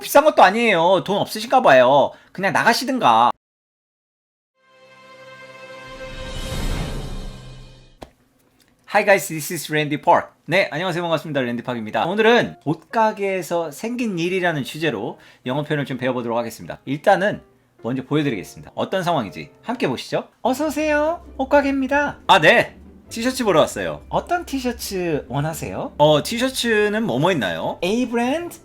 비싼 것도 아니에요. 돈 없으신가 봐요. 그냥 나가시든가. Hi guys, this is Randy Park. 네, 안녕하세요. 반갑습니다. 랜디 팍입니다. 오늘은 옷가게에서 생긴 일이라는 주제로 영어 표현을 좀 배워보도록 하겠습니다. 일단은 먼저 보여드리겠습니다. 어떤 상황인지 함께 보시죠. 어서오세요. 옷가게입니다. 아, 네. 티셔츠 보러 왔어요. 어떤 티셔츠 원하세요? 어, 티셔츠는 뭐뭐 있나요? A 브랜드,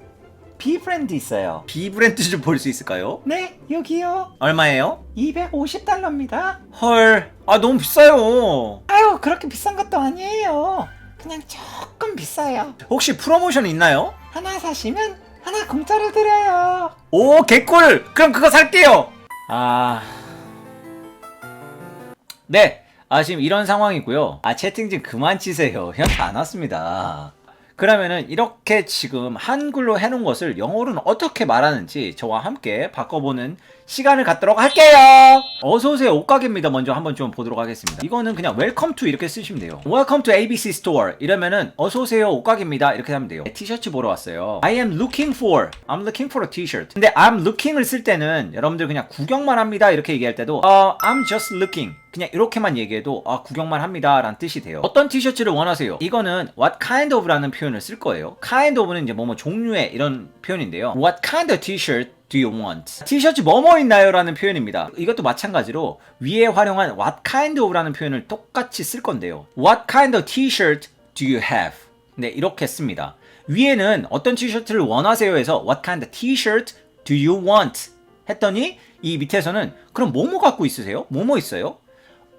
B 브랜드 있어요. B 브랜드 좀 볼 수 있을까요? 네, 여기요. 얼마예요? 250달러입니다. 헐, 아 너무 비싸요. 아유, 그렇게 비싼 것도 아니에요. 그냥 조금 비싸요. 혹시 프로모션 있나요? 하나 사시면 하나 공짜로 드려요. 오, 개꿀. 그럼 그거 살게요. 아. 네. 아, 지금 이런 상황이고요. 아, 채팅 좀 그만 치세요. 현타 안 왔습니다. 그러면은 이렇게 지금 한글로 해놓은 것을 영어로는 어떻게 말하는지 저와 함께 바꿔보는 시간을 갖도록 할게요. 어서오세요. 옷가게입니다. 먼저 한번 좀 보도록 하겠습니다. 이거는 그냥 welcome to 이렇게 쓰시면 돼요. welcome to ABC store 이러면은 어서오세요. 옷가게입니다. 이렇게 하면 돼요. 티셔츠 보러 왔어요. I am looking for, I'm looking for a t-shirt. 근데 I'm looking을 쓸 때는 여러분들 그냥 구경만 합니다. 이렇게 얘기할 때도 어, I'm just looking. 그냥 이렇게만 얘기해도 아 구경만 합니다 라는 뜻이 돼요 어떤 티셔츠를 원하세요 이거는 what kind of 라는 표현을 쓸 거예요 kind of는 이제 뭐뭐 종류의 이런 표현인데요 what kind of t-shirt do you want 티셔츠 뭐뭐 있나요 라는 표현입니다 이것도 마찬가지로 위에 활용한 what kind of 라는 표현을 똑같이 쓸 건데요 what kind of t-shirt do you have 네 이렇게 씁니다 위에는 어떤 티셔츠를 원하세요 해서 what kind of t-shirt do you want 했더니 이 밑에서는 그럼 뭐뭐 갖고 있으세요? 뭐뭐 있어요?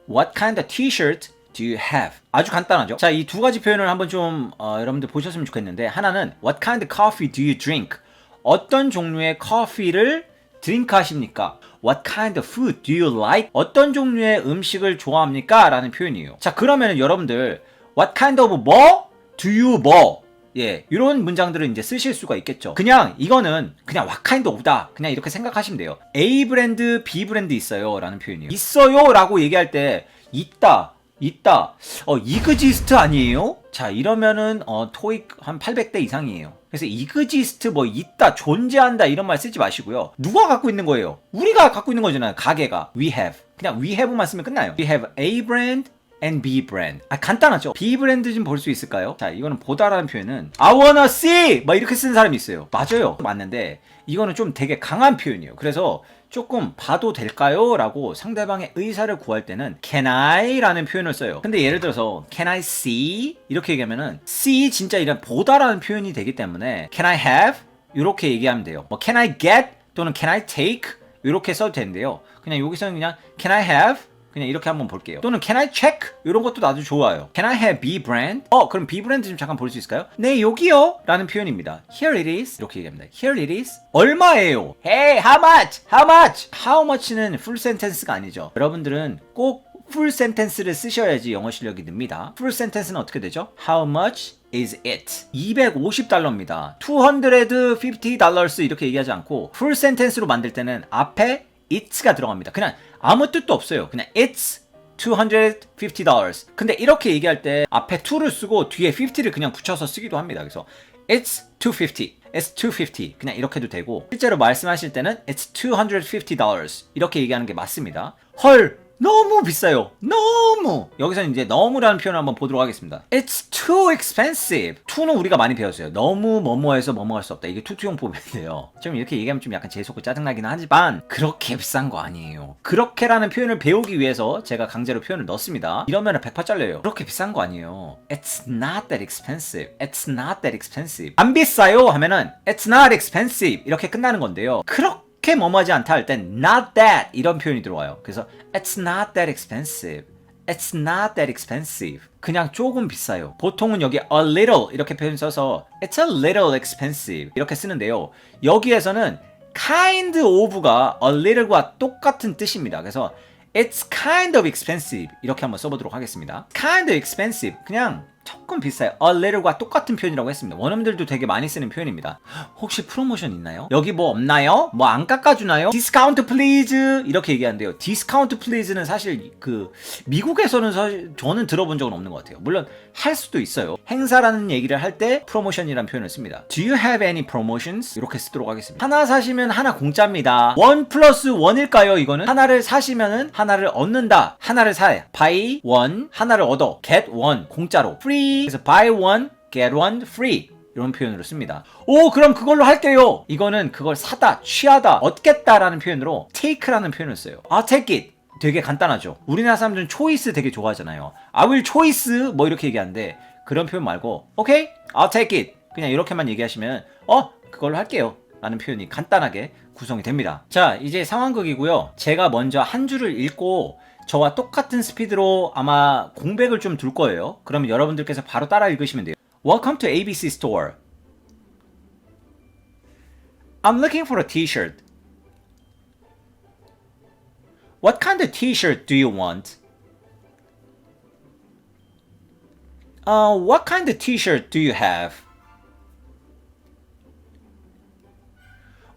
What kind of t-shirt do you have? 아주 간단하죠. 자, 이 두 가지 표현을 한번 좀 어, 여러분들 보셨으면 좋겠는데 하나는 What kind of coffee do you drink? 어떤 종류의 커피를 드링크 하십니까? What kind of food do you like? 어떤 종류의 음식을 좋아합니까? 라는 표현이에요. 자, 그러면은 여러분들 What kind of 뭐? Do you 뭐? 예, 이런 문장들을 이제 쓰실 수가 있겠죠. 그냥 이거는 그냥 what kind of다. 그냥 이렇게 생각하시면 돼요. A 브랜드, B 브랜드 있어요. 라는 표현이에요. 있어요. 라고 얘기할 때 있다. 있다. 어, 이그지스트 아니에요? 자, 이러면은 어, 토익 한 800대 이상이에요. 그래서 이그지스트 뭐 있다, 존재한다 이런 말 쓰지 마시고요. 누가 갖고 있는 거예요? 우리가 갖고 있는 거잖아요. 가게가. We have. 그냥 we have만 쓰면 끝나요. We have A brand and B brand. 아 간단하죠. B 브랜드 좀 볼 수 있을까요? 자, 이거는 보다라는 표현은 I wanna see 막 이렇게 쓰는 사람이 있어요. 맞아요. 맞는데 이거는 좀 되게 강한 표현이에요. 그래서 조금 봐도 될까요? 라고 상대방의 의사를 구할 때는 can I 라는 표현을 써요. 근데 예를 들어서 can I see 이렇게 얘기하면은 see 진짜 이런 보다라는 표현이 되기 때문에 can I have 이렇게 얘기하면 돼요. 뭐 can I get 또는 can I take 이렇게 써도 되는데요. 그냥 여기서는 그냥 can I have 그냥 이렇게 한번 볼게요. 또는 can I check? 이런 것도 아주 좋아요. Can I have B brand? 어, 그럼 B 브랜드 좀 잠깐 볼 수 있을까요? 네, 여기요. 라는 표현입니다. Here it is. 이렇게 얘기합니다. Here it is. 얼마예요? Hey, how much? How much? How much는 full sentence가 아니죠. 여러분들은 꼭 full sentence를 쓰셔야지 영어 실력이 늡니다. full sentence는 어떻게 되죠? How much is it? 250달러입니다. 250 dollars 이렇게 얘기하지 않고 full sentence로 만들 때는 앞에 it's가 들어갑니다. 그냥 아무 뜻도 없어요. 그냥 it's $250. 근데 이렇게 얘기할 때 앞에 to를 쓰고 뒤에 50를 그냥 붙여서 쓰기도 합니다. 그래서 it's 250. It's 250. 그냥 이렇게 해도 되고 실제로 말씀하실 때는 it's $250. 이렇게 얘기하는 게 맞습니다. 헐 너무 비싸요. 너무. 여기서는 이제 너무라는 표현을 한번 보도록 하겠습니다. It's too expensive. to는 우리가 많이 배웠어요. 너무 뭐뭐해서 뭐뭐 할 수 없다. 이게 투투용법인데요. 좀 이렇게 얘기하면 좀 약간 재수없고 짜증나긴 하지만 그렇게 비싼 거 아니에요. 그렇게라는 표현을 배우기 위해서 제가 강제로 표현을 넣습니다. 이러면 100파 잘려요. 그렇게 비싼 거 아니에요. It's not that expensive. It's not that expensive. 안 비싸요 하면은 It's not expensive. 이렇게 끝나는 건데요. 그렇게 그렇게 뭐뭐하지 않다 할 땐 not that 이런 표현이 들어와요. 그래서 it's not that expensive. It's not that expensive. 그냥 조금 비싸요. 보통은 여기 a little 이렇게 표현 써서 it's a little expensive 이렇게 쓰는데요. 여기에서는 kind of가 a little과 똑같은 뜻입니다. 그래서 it's kind of expensive 이렇게 한번 써보도록 하겠습니다. kind of expensive 그냥 조금 비싸요. a little과 똑같은 표현이라고 했습니다. 원어민들도 되게 많이 쓰는 표현입니다. 혹시 프로모션 있나요? 여기 뭐 없나요? 뭐 안 깎아주나요? 디스카운트 플리즈 이렇게 얘기하는데요. 디스카운트 플리즈는 사실 그 미국에서는 사실 저는 들어본 적은 없는 것 같아요. 물론 할 수도 있어요. 행사라는 얘기를 할 때 프로모션이라는 표현을 씁니다. Do you have any promotions? 이렇게 쓰도록 하겠습니다. 하나 사시면 하나 공짜입니다. 원 플러스 원일까요? 이거는 하나를 사시면은 하나를 얻는다. 하나를 사야. buy one 하나를 얻어. get one 공짜로. free 그래서 buy one get one free. 이런 표현으로 씁니다. 오, 그럼 그걸로 할게요. 이거는 그걸 사다, 취하다, 얻겠다라는 표현으로 take라는 표현을 써요. 아, take it. 되게 간단하죠. 우리나라 사람들은 초이스 되게 좋아하잖아요. I will choice 뭐 이렇게 얘기하는데 그런 표현 말고 오케이, I'll take it. 그냥 이렇게만 얘기하시면 어, 그걸로 할게요. 라는 표현이 간단하게 구성이 됩니다. 자, 이제 상황극이고요. 제가 먼저 한 줄을 읽고 저와 똑같은 스피드로 아마 공백을 좀 둘 거예요. 그러면 여러분들께서 바로 따라 읽으시면 돼요. Welcome to ABC Store. I'm looking for a t-shirt. What kind of t-shirt do you want? Uh, what kind of t-shirt do you have?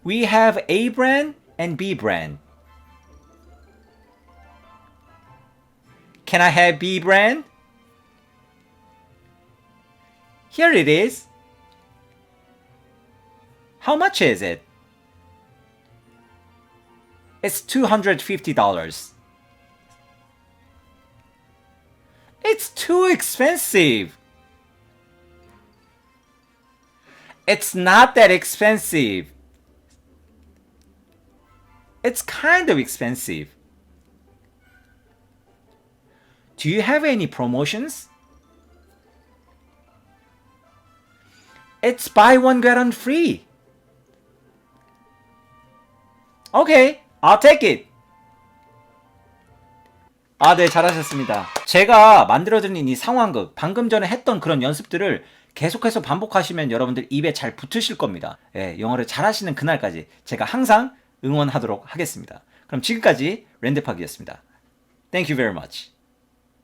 We have A brand and B brand. Can I have B brand? Here it is. How much is it? It's $250. It's too expensive. It's not that expensive. It's kind of expensive. Do you have any promotions? It's buy one get one free. Okay, I'll take it. 아, 네, 잘하셨습니다. 제가 만들어드린 이 상황극, 방금 전에 했던 그런 연습들을 계속해서 반복하시면 여러분들 입에 잘 붙으실 겁니다. 예, 영어를 잘하시는 그날까지 제가 항상 응원하도록 하겠습니다. 그럼 지금까지 랜드팍이었습니다. Thank you very much.